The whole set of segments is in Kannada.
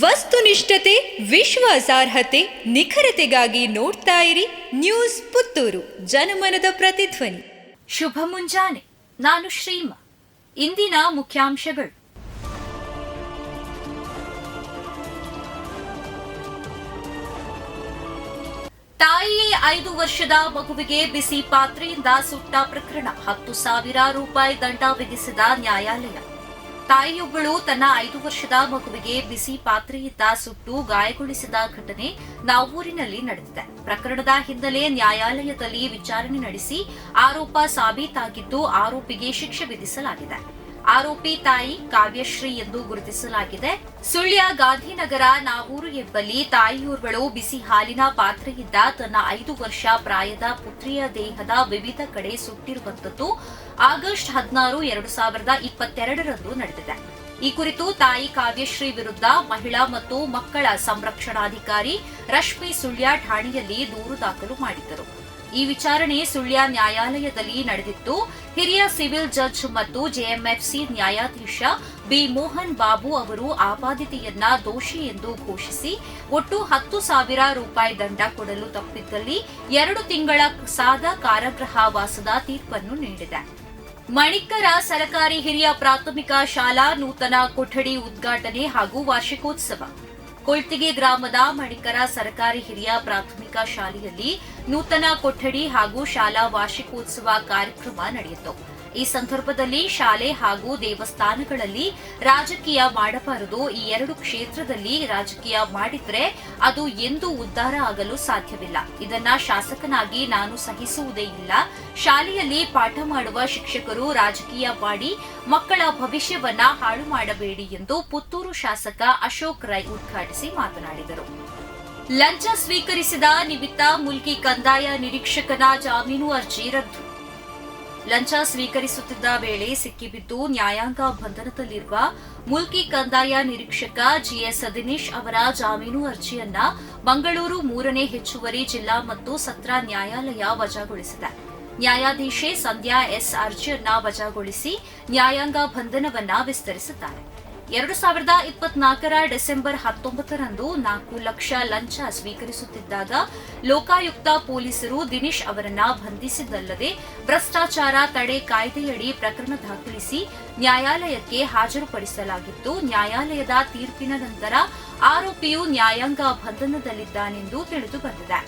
ವಸ್ತುನಿಷ್ಠತೆ, ವಿಶ್ವಾಸಾರ್ಹತೆ, ನಿಖರತೆಗಾಗಿ ನೋಡ್ತಾ ಇರಿ ನ್ಯೂಸ್ ಪುತ್ತೂರು, ಜನಮನದ ಪ್ರತಿಧ್ವನಿ. ಶುಭ ಮುಂಜಾನೆ, ನಾನು ಶ್ರೀಮ. ಇಂದಿನ ಮುಖ್ಯಾಂಶಗಳು. ತಾಯಿಯೇ ಐದು ವರ್ಷದ ಮಗುವಿಗೆ ಬಿಸಿ ಪಾತ್ರೆಯಿಂದ ಸುಟ್ಟ ಪ್ರಕರಣ. ಹತ್ತು ಸಾವಿರ ರೂಪಾಯಿ ದಂಡ ವಿಧಿಸಿದ ನ್ಯಾಯಾಲಯ. ತಾಯಿಯೊಬ್ಬಳು ತನ್ನ ಐದು ವರ್ಷದ ಮಗುವಿಗೆ ಬಿಸಿ ಪಾತ್ರೆಯಿಂದ ಸುಟ್ಟು ಗಾಯಗೊಳಿಸಿದ ಘಟನೆ ನಾವೂರಿನಲ್ಲಿ ನಡೆದಿದೆ. ಪ್ರಕರಣದ ಹಿನ್ನೆಲೆ ನ್ಯಾಯಾಲಯದಲ್ಲಿ ವಿಚಾರಣೆ ನಡೆಸಿ ಆರೋಪ ಸಾಬೀತಾಗಿದ್ದು ಆರೋಪಿಗೆ ಶಿಕ್ಷೆ ವಿಧಿಸಲಾಗಿದೆ. ಆರೋಪಿ ತಾಯಿ ಕಾವ್ಯಶ್ರೀ ಎಂದು ಗುರುತಿಸಲಾಗಿದೆ. ಸುಳ್ಯ ಗಾಂಧಿನಗರ ನಾವೂರು ಎಂಬಲ್ಲಿ ತಾಯಿಯೋರ್ವಳು ಬಿಸಿ ಹಾಲಿನ ಪಾತ್ರೆಯಿಂದ ತನ್ನ ಐದು ವರ್ಷ ಪ್ರಾಯದ ಪುತ್ರಿಯ ದೇಹದ ವಿವಿಧ ಕಡೆ ಸುಟ್ಟಿರುವಂತದ್ದು ಆಗಸ್ಟ್ ಹದಿನಾರು, ಎರಡು ಸಾವಿರದ ಇಪ್ಪತ್ತೆರಡರಂದು ನಡೆದಿದೆ. ಈ ಕುರಿತು ತಾಯಿ ಕಾವ್ಯಶ್ರೀ ವಿರುದ್ಧ ಮಹಿಳಾ ಮತ್ತು ಮಕ್ಕಳ ಸಂರಕ್ಷಣಾಧಿಕಾರಿ ರಶ್ಮಿ ಸುಳ್ಯ ಠಾಣೆಯಲ್ಲಿ ದೂರು ದಾಖಲು ಮಾಡಿದ್ದರು. ಈ ವಿಚಾರಣೆ ಸುಳ್ಯ ನ್ಯಾಯಾಲಯದಲ್ಲಿ ನಡೆದಿತ್ತು. ಹಿರಿಯ ಸಿವಿಲ್ ಜಡ್ಜ್ ಮತ್ತು ಜೆಎಂಎಫ್ಸಿ ನ್ಯಾಯಾಧೀಶ ಬಿ ಮೋಹನ್ ಬಾಬು ಅವರು ಆಪಾದಿತೆಯನ್ನ ದೋಷಿ ಎಂದು ಘೋಷಿಸಿ ಒಟ್ಟು ಹತ್ತು ಸಾವಿರ ರೂಪಾಯಿ ದಂಡ ಕೊಡಲು ತಪ್ಪಿದ್ದಲ್ಲಿ ಎರಡು ತಿಂಗಳ ಸಾದ ಕಾರಾಗೃಹ ವಾಸದ ತೀರ್ಪನ್ನು ನೀಡಿದೆ. ಮಣಿಕ್ಕರ ಸರಕಾರಿ ಹಿರಿಯ ಪ್ರಾಥಮಿಕ ಶಾಲಾ ನೂತನ ಕೊಠಡಿ ಉದ್ಘಾಟನೆ ಹಾಗೂ ವಾರ್ಷಿಕೋತ್ಸವ. ಕೊಳ್ತಿಗೆ ಗ್ರಾಮದ ಮಣಿಕರ ಸರ್ಕಾರಿ ಹಿರಿಯ ಪ್ರಾಥಮಿಕ ಶಾಲೆಯಲ್ಲಿ ನೂತನ ಕೊಠಡಿ ಹಾಗೂ ಶಾಲಾ ವಾರ್ಷಿಕೋತ್ಸವ ಕಾರ್ಯಕ್ರಮ ನಡೆಯಿತು. ಈ ಸಂದರ್ಭದಲ್ಲಿ ಶಾಲೆ ಹಾಗೂ ದೇವಸ್ಥಾನಗಳಲ್ಲಿ ರಾಜಕೀಯ ಮಾಡಬಾರದು. ಈ ಎರಡು ಕ್ಷೇತ್ರದಲ್ಲಿ ರಾಜಕೀಯ ಮಾಡಿದ್ರೆ ಅದು ಎಂದೂ ಉದ್ಧಾರ ಆಗಲು ಸಾಧ್ಯವಿಲ್ಲ. ಇದನ್ನ ಶಾಸಕನಾಗಿ ನಾನು ಸಹಿಸುವುದೇ ಇಲ್ಲ. ಶಾಲೆಯಲ್ಲಿ ಪಾಠ ಮಾಡುವ ಶಿಕ್ಷಕರು ರಾಜಕೀಯ ಮಾಡಿ ಮಕ್ಕಳ ಭವಿಷ್ಯವನ್ನ ಹಾಳು ಮಾಡಬೇಡಿ ಎಂದು ಪುತ್ತೂರು ಶಾಸಕ ಅಶೋಕ್ ರೈ ಉದ್ಘಾಟಿಸಿ ಮಾತನಾಡಿದರು. ಲಂಚ ಸ್ವೀಕರಿಸಿದ ನಿಮಿತ್ತ ಮುಲ್ಕಿ ಕಂದಾಯ ನಿರೀಕ್ಷಕನ ಜಾಮೀನು ಅರ್ಜಿ ರದ್ದು. ಲಂಚ ಸ್ವೀಕರಿಸುತ್ತಿದ್ದ ವೇಳೆ ಸಿಕ್ಕಿಬಿದ್ದು ನ್ಯಾಯಾಂಗ ಬಂಧನದಲ್ಲಿರುವ ಮುಲ್ಕಿ ಕಂದಾಯ ನಿರೀಕ್ಷಕ ಜಿಎಸ್ ದಿನೇಶ್ ಅವರ ಜಾಮೀನು ಅರ್ಜಿಯನ್ನ ಮಂಗಳೂರು ಮೂರನೇ ಹೆಚ್ಚುವರಿ ಜಿಲ್ಲಾ ಮತ್ತು ಸತ್ರ ನ್ಯಾಯಾಲಯ ವಜಾಗೊಳಿಸಿದೆ. ನ್ಯಾಯಾಧೀಶೆ ಸಂಧ್ಯಾ ಎಸ್ ಅರ್ಜಿಯನ್ನ ವಜಾಗೊಳಿಸಿ ನ್ಯಾಯಾಂಗ ಬಂಧನವನ್ನ ವಿಸ್ತರಿಸಿದ್ದಾರೆ. ಎರಡು ಸಾವಿರದ ಇಪ್ಪತ್ನಾಲ್ಕರ ಡಿಸೆಂಬರ್ ಹತ್ತೊಂಬತ್ತರಂದು ನಾಲ್ಕು ಲಕ್ಷ ಲಂಚ ಸ್ವೀಕರಿಸುತ್ತಿದ್ದಾಗ ಲೋಕಾಯುಕ್ತ ಪೊಲೀಸರು ದಿನೇಶ್ ಅವರನ್ನ ಬಂಧಿಸಿದ್ದಲ್ಲದೆ, ಭ್ರಷ್ಟಾಚಾರ ತಡೆ ಕಾಯ್ದೆಯಡಿ ಪ್ರಕರಣ ದಾಖಲಿಸಿ ನ್ಯಾಯಾಲಯಕ್ಕೆ ಹಾಜರುಪಡಿಸಲಾಗಿತ್ತು. ನ್ಯಾಯಾಲಯದ ತೀರ್ಪಿನ ನಂತರ ಆರೋಪಿಯು ನ್ಯಾಯಾಂಗ ಬಂಧನದಲ್ಲಿದ್ದಾನೆಂದು ತಿಳಿದು ಬಂದಿದೆ.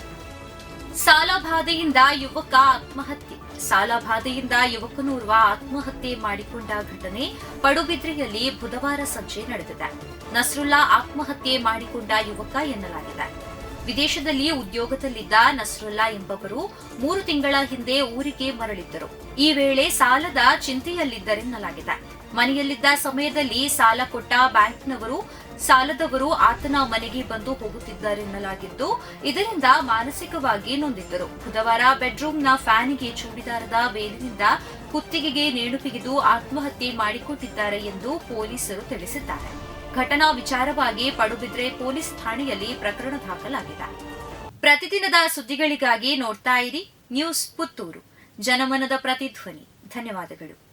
ಸಾಲಬಾಧೆಯಿಂದ ಯುವಕ ಆತ್ಮಹತ್ಯೆ. ಸಾಲಬಾಧೆಯಿಂದ ಯುವಕನೋರ್ವ ಆತ್ಮಹತ್ಯೆ ಮಾಡಿಕೊಂಡ ಘಟನೆ ಪಡುಬಿದ್ರಿಯಲ್ಲಿ ಬುಧವಾರ ಸಂಜೆ ನಡೆದಿದೆ. ನಸ್ರುಲ್ಲಾ ಆತ್ಮಹತ್ಯೆ ಮಾಡಿಕೊಂಡ ಯುವಕ ಎನ್ನಲಾಗಿದೆ. ವಿದೇಶದಲ್ಲಿ ಉದ್ಯೋಗದಲ್ಲಿದ್ದ ನಸ್ರುಲ್ಲಾ ಎಂಬವರು ಮೂರು ತಿಂಗಳ ಹಿಂದೆ ಊರಿಗೆ ಮರಳಿದ್ದರು. ಈ ವೇಳೆ ಸಾಲದ ಚಿಂತೆಯಲ್ಲಿದ್ದರೆನ್ನಲಾಗಿದೆ. ಮನೆಯಲ್ಲಿದ್ದ ಸಮಯದಲ್ಲಿ ಸಾಲ ಕೊಟ್ಟ ಬ್ಯಾಂಕ್ನವರು ಸಾಲದವರು ಆತನ ಮನೆಗೆ ಬಂದು ಹೋಗುತ್ತಿದ್ದಾರೆನ್ನಲಾಗಿದ್ದು ಇದರಿಂದ ಮಾನಸಿಕವಾಗಿ ನೊಂದಿದ್ದರು. ಬುಧವಾರ ಬೆಡ್ರೂಮ್ನ ಫ್ಯಾನಿಗೆ ಚೂಡಿದಾರದ ಬೇಲಿನಿಂದ ಕುತ್ತಿಗೆಗೆ ನೇಣು ಬಿಗಿದು ಆತ್ಮಹತ್ಯೆ ಮಾಡಿಕೊಟ್ಟಿದ್ದಾರೆ ಎಂದು ಪೊಲೀಸರು ತಿಳಿಸಿದ್ದಾರೆ. ಘಟನಾ ವಿಚಾರವಾಗಿ ಪಡುಬಿದ್ರೆ ಪೊಲೀಸ್ ಠಾಣೆಯಲ್ಲಿ ಪ್ರಕರಣ ದಾಖಲಾಗಿದೆ. ಪ್ರತಿದಿನದ ಸುದ್ದಿಗಳಿಗಾಗಿ ನೋಡ್ತಾ ಇರಿ. ನ್ಯೂಸ್ ಪುತ್ತೂರು. ಜನಮನದ ಪ್ರತಿಧ್ವನಿ. ಧನ್ಯವಾದಗಳು.